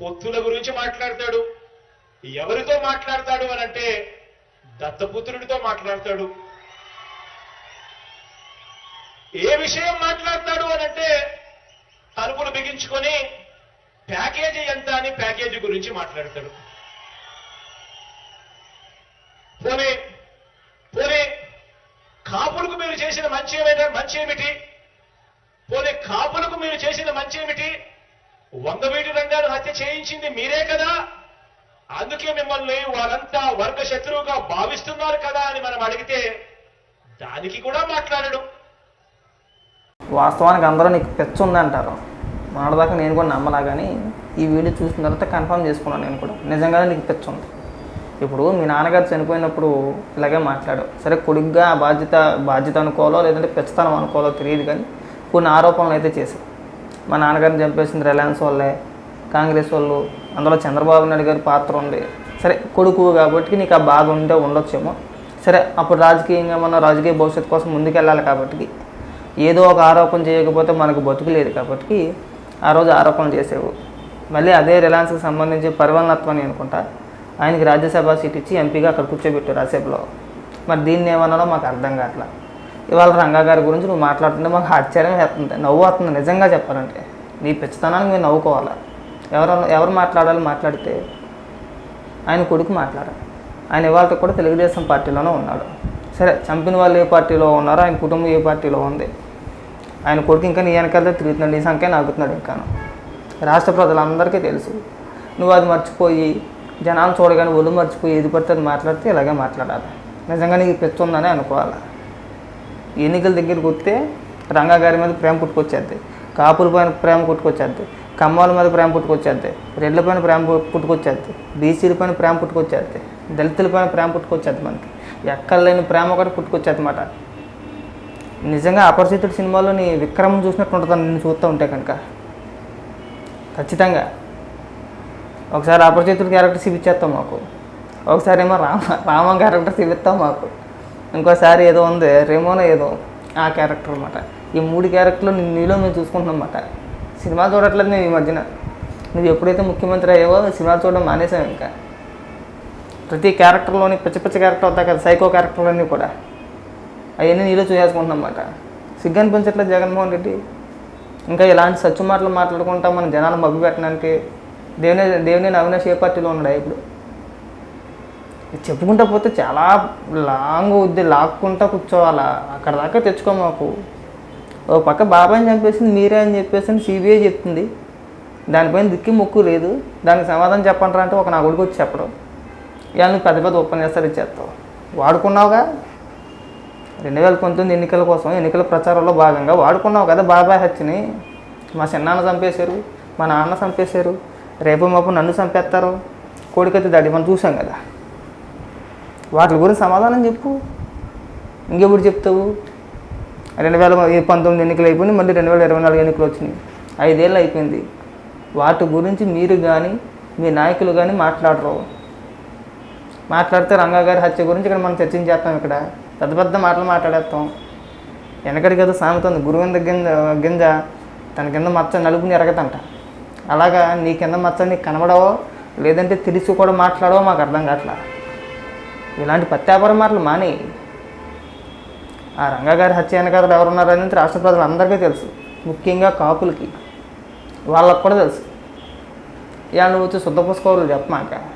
పొత్తుల గురించి మాట్లాడతాడు. ఎవరితో మాట్లాడతాడు అని అంటే దత్తపుత్రుడితో మాట్లాడతాడు. ఏ విషయం మాట్లాడతాడు అని అంటే తలుపులు బిగించుకొని ప్యాకేజీ ఎంత అని ప్యాకేజీ గురించి మాట్లాడతాడు. పోనీ పోనీ కాపులకు మీరు చేసిన మంచి ఏమైనా మంచి ఏమిటి? పోనీ కాపులకు మీరు చేసిన మంచి ఏమిటి? వంగవీటి రంగాను హత్య చేయించింది మీరే కదా? అందుకే మిమ్మల్ని వాళ్ళంతా వర్గ శత్రువుగా భావిస్తున్నారు కదా అని మనం అడిగితే దానికి కూడా మాట్లాడడు. వాస్తవానికి అందరూ నీకు పెచ్చ ఉందంటారు మొన్నటిదాకా నేను కూడా నమ్మలా కానీ ఈ వీడియో చూసిన తర్వాత కన్ఫర్మ్ చేసుకున్నాను నేను కూడా. నిజంగానే నీకు పెచ్చ ఉంది. ఇప్పుడు మీ నాన్నగారు చనిపోయినప్పుడు ఇలాగే మాట్లాడు. సరే కొడుగ్గా బాధ్యత బాధ్యత అనుకోవాలో లేదంటే పెచ్చతనం అనుకోవాలో తెలియదు కానీ కొన్ని ఆరోపణలు అయితే చేశావు మా నాన్నగారిని చంపేసింది రిలయన్స్ వాళ్ళే కాంగ్రెస్ వాళ్ళు. అందులో చంద్రబాబు నాయుడు గారి పాత్ర ఉంది. సరే కొడుకు కాబట్టి నీకు ఆ బాధ ఉంటే ఉండొచ్చేమో. సరే అప్పుడు రాజకీయంగా మన రాజకీయ భవిష్యత్తు కోసం ముందుకెళ్ళాలి కాబట్టి ఏదో ఒక ఆరోపణ చేయకపోతే మనకు బతుకు లేదు కాబట్టి ఆ రోజు ఆరోపణలు చేసేవు. మళ్ళీ అదే రిలయన్స్కి సంబంధించి పరివలనత్వాన్ని అనుకుంటా ఆయనకి రాజ్యసభ సీట్ ఇచ్చి ఎంపీగా అక్కడ కూర్చోబెట్టారు రాజ్యసభలో. మరి దీన్ని ఏమన్నానో మాకు అర్థం కావట్లా. ఇవాళ రంగా గారి గురించి నువ్వు మాట్లాడుతుంటే మాకు ఆశ్చర్యం వేస్తుంది నవ్వు వస్తుంది నిజంగా చెప్పాలంటే. నీ పిచ్చితనానికి మీరు నవ్వుకోవాలి? ఎవరు ఎవరు మాట్లాడాలి మాట్లాడితే ఆయన కొడుకు మాట్లాడాలి. ఆయన ఇవాళ కూడా తెలుగుదేశం పార్టీలోనే ఉన్నాడు. సరే చంపిన వాళ్ళు ఏ పార్టీలో ఉన్నారో ఆయన కుటుంబం ఏ పార్టీలో ఉంది? ఆయన కొడుకు ఇంకా నీ వెనకాలతో తిరుగుతున్నాడు నీ సంఖ్య నాగుతున్నాడు ఇంకాను. రాష్ట్ర ప్రజలందరికీ తెలుసు. నువ్వు అది మర్చిపోయి జనాలు చూడగానే ఒళ్ళు మర్చిపోయి ఏది పడితే అది మాట్లాడితే ఇలాగే మాట్లాడాలి. నిజంగా నీకు పెచ్చు ఉందని అనుకోవాలి? ఎన్నికల దగ్గరికి వస్తే రంగా గారి మీద ప్రేమ పుట్టుకొచ్చేద్ది. కాపుల పైన ప్రేమ పుట్టుకొచ్చేద్ది. కమ్మాల మీద ప్రేమ పుట్టుకొచ్చేద్ది. రెడ్ల పైన ప్రేమ పుట్టుకొచ్చేద్ది. బీసీల పైన ప్రేమ పుట్టుకొచ్చేద్ది. దళితుల పైన ప్రేమ పుట్టుకొచ్చేద్ది మనకి. ఎక్కడ లేని ప్రేమ ఒకటి పుట్టుకొచ్చేది అనమాట నిజంగా అపరిచితుడు సినిమాలో నీ విక్రమం చూసినట్టు ఉంటుంది నేను చూస్తూ ఉంటే కనుక. ఖచ్చితంగా. ఒకసారి అపరిచితుడు క్యారెక్టర్ చూపించేస్తాం మాకు. ఒకసారి ఏమో రామ రామ క్యారెక్టర్ చూపిస్తాం మాకు. ఇంకోసారి ఏదో ఉంది రేమోనో ఏదో ఆ క్యారెక్టర్ అనమాట ఈ మూడు క్యారెక్టర్లు నీలో మేము చూసుకుంటున్నాం అన్నమాట సినిమా చూడట్లేదు నేను ఈ మధ్యన. నువ్వు ఎప్పుడైతే ముఖ్యమంత్రి అయ్యావో సినిమా చూడడం మానేసాం ఇంకా. ప్రతి క్యారెక్టర్లోని పిచ్చ పిచ్చ క్యారెక్టర్ అవుతాయి కదా సైకో క్యారెక్టర్లన్నీ కూడా. అవన్నీ నీలో చూసేసుకుంటున్నాం అన్నమాట. సిగ్గు అనిపించట్లేదు జగన్మోహన్ రెడ్డి. ఇంకా ఇలాంటి సచ్చు మాటలు మాట్లాడుకుంటా మన జనాలు మబ్బు పెట్టడానికి. దేవుని దేవుని అవినాష్ ఏ పార్టీలో ఉన్నాడా ఇప్పుడు? చెప్పుకుంటా పోతే చాలా లాంగ్ ఉద్ది లాక్కుంటా కూర్చోవాలా? అక్కడ దాకా తెచ్చుకో మాకు. ఓ పక్క బాబాయ్ని చంపేసింది మీరే అని చెప్పేసి సిబిఐ చెప్తుంది. దానిపైన దిక్కి మొక్కు లేదు. దానికి సమాధానం చెప్పంటారా అంటే ఒక నా కొడుకు వచ్చి చెప్పడం. ఇలా నువ్వు పెద్ద పెద్ద ఉపన్యాసాలు ఇచ్చేస్తావు. వాడుకున్నావుగా? రెండు వేల పంతొమ్మిది ఎన్నికల కోసం ఎన్నికల ప్రచారంలో భాగంగా వాడుకున్నావు కదా బాబాయ్ హత్యని? మా చిన్నాన్న చంపేశారు మా నాన్న చంపేశారు. రేపు మాపు నన్ను చంపేస్తారు. కోడికత్తి దాడి మనం చూసాం కదా. వాటి గురించి సమాధానం చెప్పు. ఇంకెప్పుడు చెప్తావు? రెండు వేల పంతొమ్మిది ఎన్నికలు అయిపోయింది మళ్ళీ రెండు వేల ఇరవై నాలుగు ఎన్నికలు వచ్చినాయి. ఐదేళ్ళు అయిపోయింది. వాటి గురించి మీరు కానీ మీ నాయకులు కానీ మాట్లాడరు. మాట్లాడితే రంగా గారి హత్య గురించి ఇక్కడ మనం చర్చించేస్తాం ఇక్కడ. పెద్ద పెద్ద మాటలు మాట్లాడేస్తాం. వెనకటి కదా సామెత ఉంది గురువింద గింజ గింజ తన కింద మచ్చ నలుపుని ఎరగదంట. అలాగా నీ కింద మచ్చ నీకు కనబడవో లేదంటే తెలిసి కూడా మాట్లాడవో మాకు అర్థం కావట్లేదు ఇలాంటి పత్యాపర మాటలు మాని ఆ రంగా గారి హత్య ఎవరున్నారు అనేది రాష్ట్ర ప్రజలందరికీ తెలుసు. ముఖ్యంగా కాపులకి. వాళ్ళకు కూడా తెలుసు. ఇవాళ నువ్వు వచ్చి శుద్ధ చెప్పమాక.